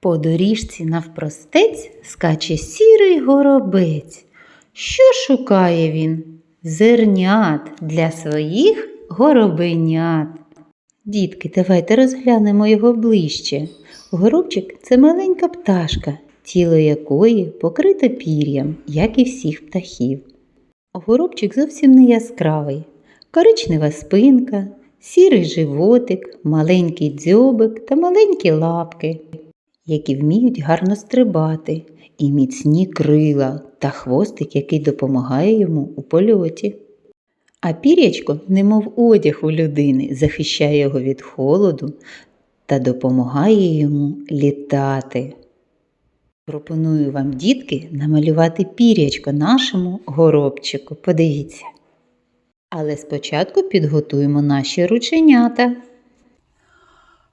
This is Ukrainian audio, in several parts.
По доріжці навпростець скаче сірий горобець. Що шукає він? Зернят для своїх горобенят. Дітки, давайте розглянемо його ближче. Горобчик це маленька пташка, тіло якої покрите пір'ям, як і всіх птахів. Горобчик зовсім не яскравий, коричнева спинка, сірий животик, маленький дзьобик та маленькі лапки, які вміють гарно стрибати, і міцні крила та хвостик, який допомагає йому у польоті. А пір'ячко, немов одяг у людини, захищає його від холоду та допомагає йому літати. Пропоную вам, дітки, намалювати пір'ячко нашому горобчику. Подивіться. Але спочатку підготуємо наші рученята.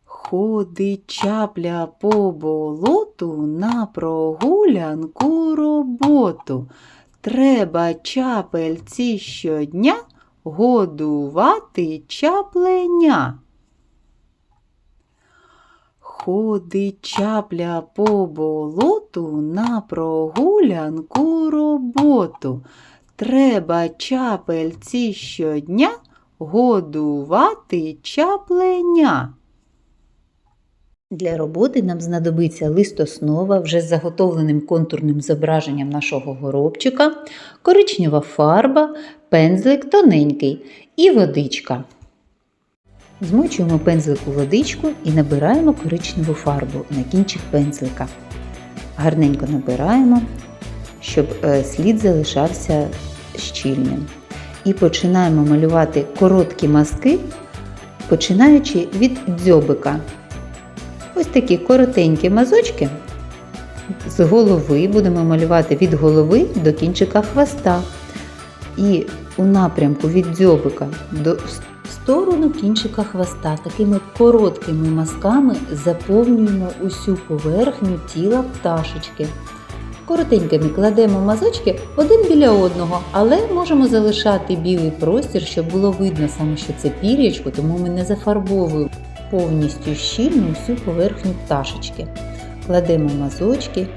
Ходить чапля по болоту на прогулянку роботу. Треба чапельці щодня годувати чапленя. Ходить чапля по болоту на прогулянку роботу. Треба чапельці щодня годувати чапленя. Для роботи нам знадобиться листоснова вже з заготовленим контурним зображенням нашого горобчика, коричнева фарба, пензлик тоненький і водичка. Змочуємо пензлик у водичку і набираємо коричневу фарбу на кінчик пензлика. Гарненько набираємо, щоб е, слід залишався щільним. І починаємо малювати короткі мазки, починаючи від дзьобика. Ось такі коротенькі мазочки з голови будемо малювати від голови до кінчика хвоста. І у напрямку від дзьобика до сторону кінчика хвоста такими короткими мазками заповнюємо усю поверхню тіла пташечки. Коротенькими кладемо мазочки один біля одного, але можемо залишати білий простір, щоб було видно саме, що це пір'ячко, тому ми не зафарбовуємо повністю щільно всю поверхню пташечки. Кладемо мазочки,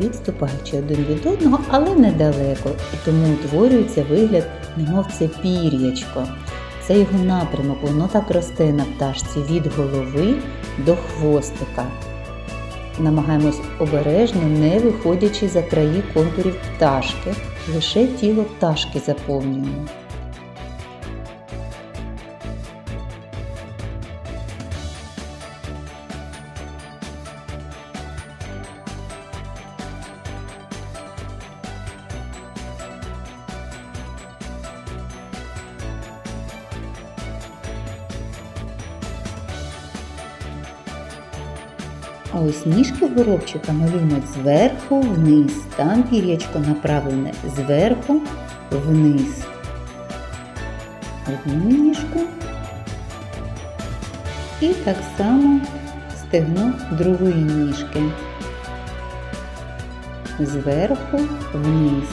відступаючи один від одного, але недалеко, і тому утворюється вигляд, немов це пір'ячко. Це його напрямок, воно так росте на пташці від голови до хвостика. Намагаємось обережно, не виходячи за краї контурів пташки, лише тіло пташки заповнюємо. А ось ніжки горобчика малюємо зверху вниз. Там пір'ячко направлене зверху вниз. Одну ніжку. І так само стегно другої ніжки. Зверху вниз.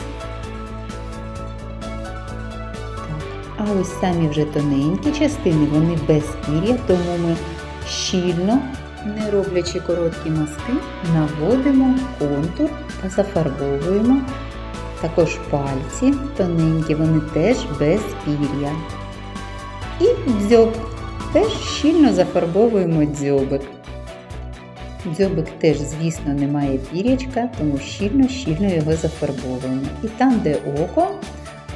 А ось самі вже тоненькі частини, вони без пір'я, тому ми щільно не роблячи короткі мазки, наводимо контур та зафарбовуємо. Також пальці тоненькі, вони теж без пір'я. І дзьоб. Теж щільно зафарбовуємо дзьобик. Дзьобик теж, звісно, не має пір'ячка, тому щільно-щільно його зафарбовуємо. І там, де око,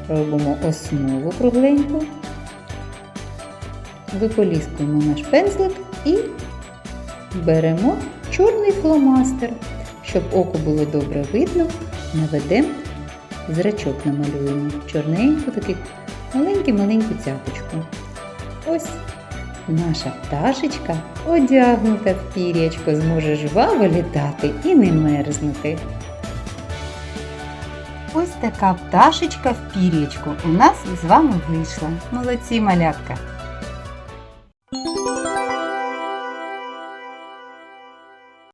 робимо основу кругленьку, виполіскуємо наш пензлик і Беремо чорний фломастер, щоб око було добре видно, наведемо зрачок намалюємо. Чорненьку, таку маленьку-маленьку цяточку. Ось наша пташечка одягнута в пір'ячко, зможе жваво літати і не мерзнути. Ось така пташечка в пір'ячку у нас з вами вийшла. Молодці малятка!